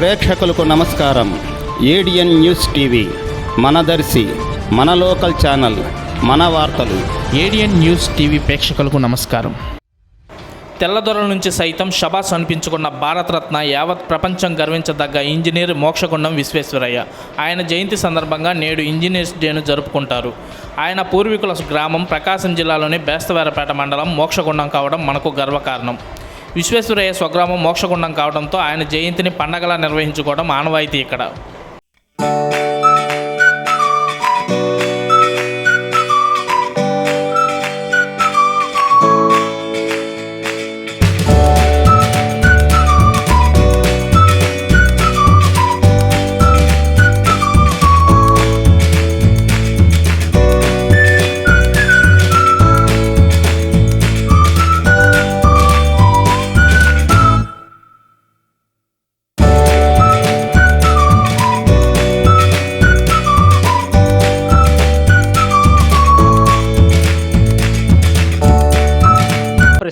ప్రేక్షకులకు నమస్కారం. ADN news TV మన దర్శి మన లోకల్ ఛానల్ మన వార్తలు. ఏడియన్ న్యూస్ టీవీ ప్రేక్షకులకు నమస్కారం. తెల్లదొరల నుంచి సైతం షబాస్ అనిపించుకున్న భారతరత్న యావత్ ప్రపంచం గర్వించదగ్గ ఇంజనీర్ మోక్షగుండం విశ్వేశ్వరయ్య. ఆయన జయంతి సందర్భంగా నేడు ఇంజనీర్స్ డేను జరుపుకుంటారు. ఆయన పూర్వీకుల గ్రామం ప్రకాశం జిల్లాలోని బేస్తవారపేట మండలం మోక్షగుండం కావడం మనకు గర్వకారణం. విశ్వేశ్వరయ్య స్వగ్రామం మోక్షగుండం కావడంతో ఆయన జయంతిని పండగలా నిర్వహించుకోవడం ఆనవాయితీ ఇక్కడ.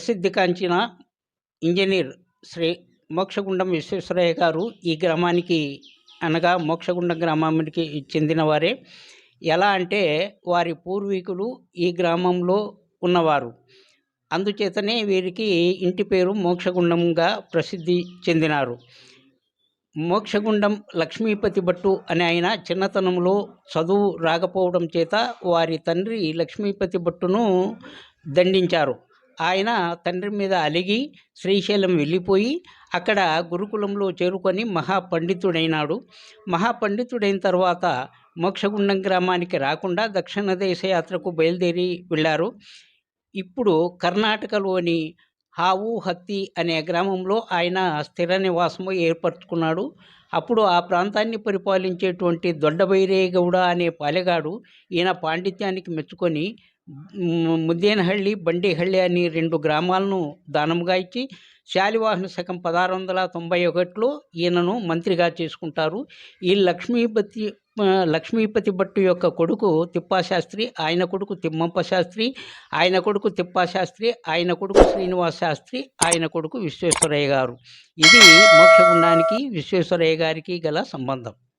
ప్రసిద్ధిగాంచిన ఇంజనీర్ శ్రీ మోక్షగుండం విశ్వేశ్వరయ్య గారు ఈ గ్రామానికి అనగా మోక్షగుండం గ్రామానికి చెందినవారే. ఎలా అంటే వారి పూర్వీకులు ఈ గ్రామంలో ఉన్నవారు. అందుచేతనే వీరికి ఇంటి పేరు మోక్షగుండంగా ప్రసిద్ధి చెందినారు. మోక్షగుండం లక్ష్మీపతి భట్టు అనే ఆయన చిన్నతనంలో చదువు రాకపోవడం చేత వారి తండ్రి లక్ష్మీపతి భట్టును దండించారు. ఆయన తండ్రి మీద అలిగి శ్రీశైలం వెళ్ళిపోయి అక్కడ గురుకులంలో చేరుకొని మహాపండితుడైనాడు. మహాపండితుడైన తర్వాత మోక్షగుండం గ్రామానికి రాకుండా దక్షిణ దేశ యాత్రకు బయలుదేరి వెళ్ళారు. ఇప్పుడు కర్ణాటకలోని హావు హత్తి అనే గ్రామంలో ఆయన స్థిర నివాసము ఏర్పరచుకున్నాడు. అప్పుడు ఆ ప్రాంతాన్ని పరిపాలించేటువంటి దొడ్డబైరే గౌడ అనే పాలెగాడు ఈయన పాండిత్యానికి మెచ్చుకొని ముద్దేనహళ్ళి బండిహళ్ళి అని రెండు గ్రామాలను దానముగా ఇచ్చి శాలివాహన శకం పదహారు వందల తొంభై ఒకటిలో ఈయనను మంత్రిగా చేసుకుంటారు. ఈ లక్ష్మీపతి లక్ష్మీపతి భట్టు యొక్క కొడుకు తిప్పాశాస్త్రి ఆయన కొడుకు తిమ్మప్ప శాస్త్రి ఆయన కొడుకు తిప్పాశాస్త్రి ఆయన కొడుకు శ్రీనివాస శాస్త్రి ఆయన కొడుకు విశ్వేశ్వరయ్య గారు. ఇది మోక్షగుండానికి విశ్వేశ్వరయ్య గారికి గల సంబంధం.